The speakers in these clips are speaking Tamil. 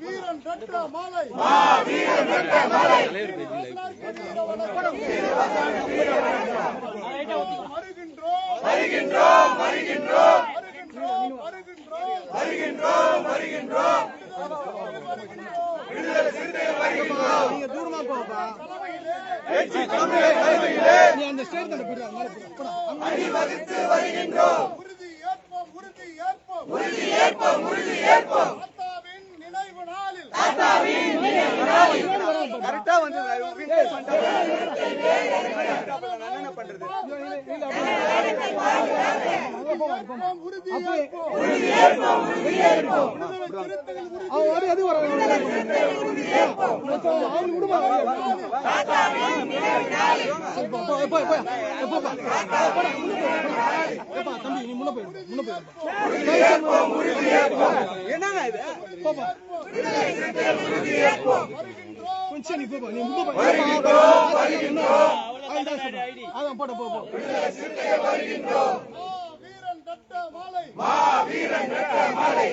வீரன் ரட்ட மாலை வருகின்றோம் வருகின்றோம் வருகின்றோம் வருகின்றோம் வருகின்றோம் வருகின்றோம் நீங்க தூரமா போப்பா நீ அந்த ஸ்டேட் தண்ட போயிடு மேல போயிடு உறுதி ஏற்போம் உறுதி ஏற்போம். உறுதி ஏற்போம் உறுதி ஏற்போம். தாத்தாவின் நினைவு நாளில். வந்து ஏற்போம், உறுதி ஏற்போம் உறுதி ஏற்போம் உறுதி ஏற்போம் விடுதலை சிறுத்தைகள் உறுதி அவன் வர எது வர அவன் விடுமா தம்பி நீ முன்ன போயிரு முன்ன போயிரு என்னங்க இது? போப்பா கொஞ்சம் நீ போப்பா நீ முன்ன போய் அதான் போட போ போ மா வீரன் ரட்ட மாலை மா வீரன் ரட்ட மாலை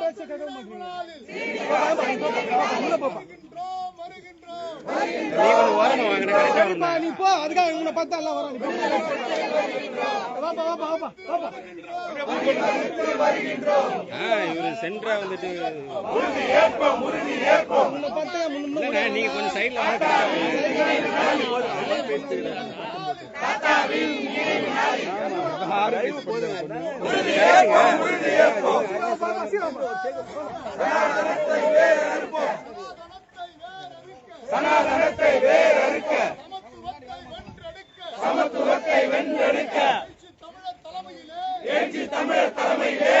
பேச கேட்க மாட்டீங்க நாளில் உள்ள போப்பா வருகின்றோம் வருகின்றோம் நீ போ அதுக்காக பார்த்தா எல்லாம் வரான் நீ போ. வாப்பா வாப்பா வாப்பா வாப்பா இவரு வந்துட்டு உன்னை பார்த்தா முன்ன நீங்க கொஞ்சம் சைடுல வேறறுக்க சமத்துவத்தை வென்றெடுக்க தமிழர் தலைமையிலே எழுச்சி தமிழர் தலைமையிலே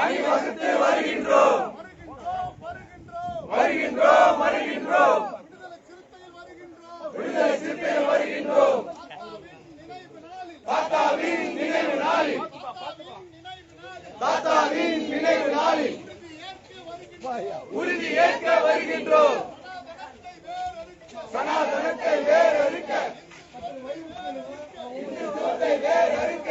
அணிவகுத்து வருகின்றோம் வருகின்றோம் வருகின்றோம் வருகின்றோம் விடுதலை சிறுத்தைகள் வருகின்றோம் தாத்தாவின் நினைவு நாளில் தாத்தாவின் நினைவு நாளில் உறுதி ஏற்க வருகின்றோம். சனாதனத்தை வேறறுக்க. இந்துத்துவத்தை வேறறுக்க.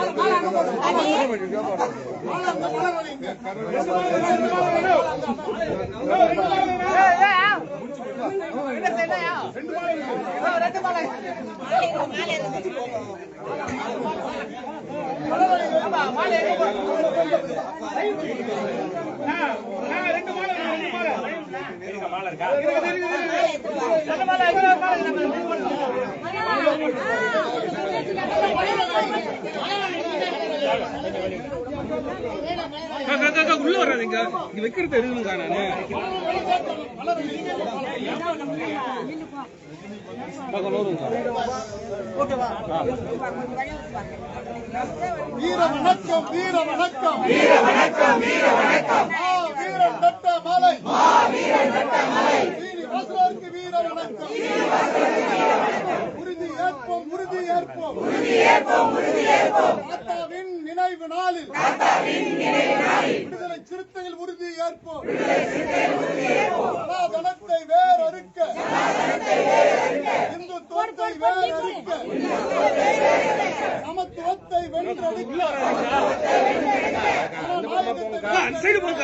மாலை உள்ள வராதீங்க இங்க வைக்கிறது எடுக்கணுங்க நானு வீர வணக்கம். வீர வணக்கம் வீர வணக்கம். வீர வணக்கம் நட்ட மாலை வீரன் நட்ட மாலை சீனிவாசருக்கு வீர வணக்கம் உறுதி ஏற்போம் உறுதி ஏற்போம் உறுதி ஏற்போம் உறுதி ஏற்போம். தாத்தாவின் நினைவு நாளில் தாத்தாவின் நினைவு நாளில் விடுதலை சிறுத்தைகள் உறுதி ஏற்போம். விடுதலை சிறுத்தைகள் உறுதி ஏற்போம். சனாதனத்தை வேறறுக்க. சனாதனத்தை வேறறுக்க. இந்துத்துவத்தை வேறறுக்க. சமத்துவத்தை வென்றெடுக்க. ஜனநாயகத்தை அந்த சைடு போங்க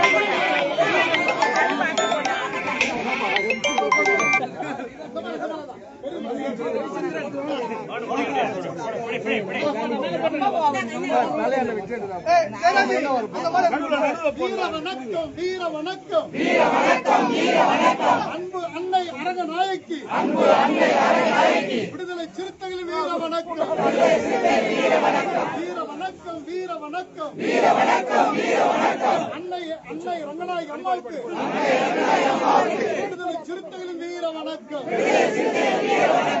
வீர வணக்கம் வீர வணக்கம் வீர வணக்கம் வீர வணக்கம் அன்பு அன்னை அரங்கநாயக்கி அன்பு அன்னை அரங்க விடுதலை சிறுத்தைகள் வீர வணக்கம் வீர வணக்கம் வீர வணக்கம் வீர வணக்கம் வீர வணக்கம் அன்னை அன்னை ரங்கநாயகி அம்மாவுக்கு விடுதலை சிறுத்தைகளின் வீர வணக்கம் வீர அந்த வீர எதா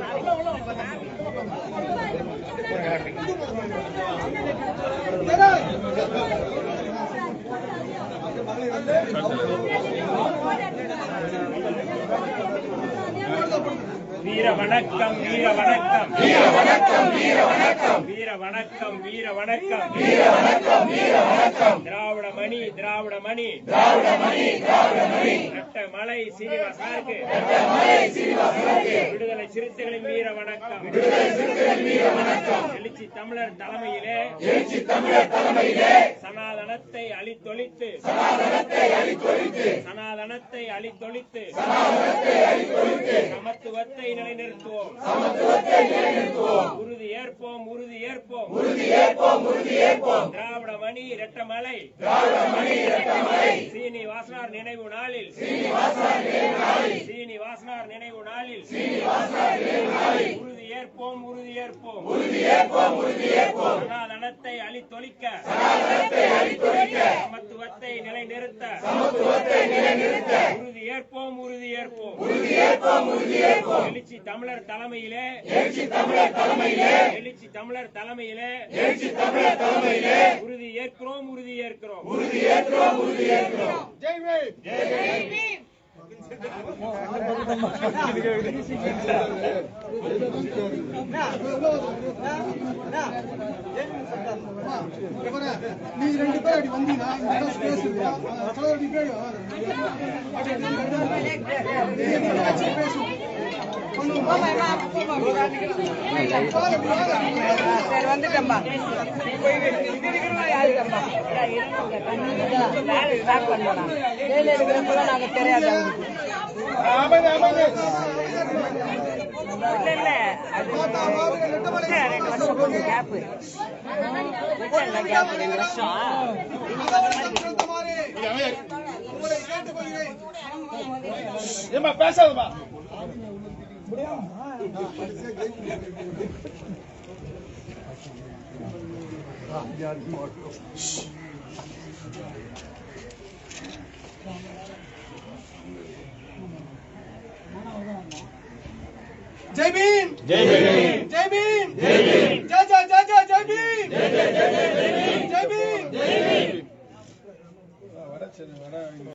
Gracias. வீர வணக்கம் வீர வணக்கம் வீர வணக்கம் வீர வணக்கம் வீர வணக்கம் வீர வணக்கம் வீர வணக்கம் வீர வணக்கம் திராவிட மணி திராவிட மணி திராவிட மணி திராவிட மணி ரெட்ட மலை சீனிவாசனுக்கு ரெட்ட மலை சீனிவாசனுக்கு விடுதலை சிறுத்தைகளின் வீர வணக்கம் விடுதலை சிறுத்தைகளின் வீர வணக்கம் எழுச்சி தமிழர் தலைமையிலே எழுச்சி தமிழர் தலைமையிலே சனாதனத்தை அழித்தொழித்து. சனாதனத்தை அழித்தொழித்து. சனாதனத்தை அழித்தொழித்து. சனாதனத்தை அழித்தொழித்து. சமத்துவத்தை நிலைநிறுத்துவோம். சமத்துவத்தை நிலைநிறுத்துவோம் உறுதி ஏற்போம் உறுதி ஏற்போம். உறுதி ஏற்போம் உறுதி ஏற்போம் திராவிட மணி இரட்டமலை திராவிட மணி இரட்டமலை சீனி வாசனார் நினைவு நாளில். சீனி வாசனார் நினைவு நாளில் சீனி வாசனார் நினைவு நாளில் சீனி வாசனார் நினைவு நாளில் உறுதி ஏற்போம் உறுதி ஏற்போம். உறுதி ஏற்போம் உறுதி ஏற்போம். சனாதனத்தை அழித்தொழிக்க. சனாதனத்தை அழித்தொழிக்க. சமத்துவத்தை நிலைநிறுத்த. சமத்துவத்தை நிலைநிறுத்த. உறுதி ஏற்போம் உறுதி ஏற்போம். உறுதி ஏற்போம் உறுதி ஏற்போம். எழுச்சி தமிழர் தலைமையிலே. எழுச்சி தமிழர் தலைமையிலே. எழுச்சி தமிழர் தலைமையிலே. எழுச்சி தமிழர் தலைமையிலே. உறுதி ஏற்கிறோம் உறுதி ஏற்கிறோம். உறுதி ஏற்கிறோம் உறுதி ஏற்கிறோம். ஜெய் பீம். நீ ரெண்டு பேர் அப்படி வந்தீங்கன்னா ஸ்பேஸ் இல்லையா பேசுவோம் சரி வந்துட்டம்பா எடுக்கிறப்பெல்லாம் நாங்க தெரியாது இல்ல இல்ல ரெண்டு வருஷம் கேப்பு கேப்பு ரெண்டு வருஷம் ஏமா பேசாதமா Buraya mı?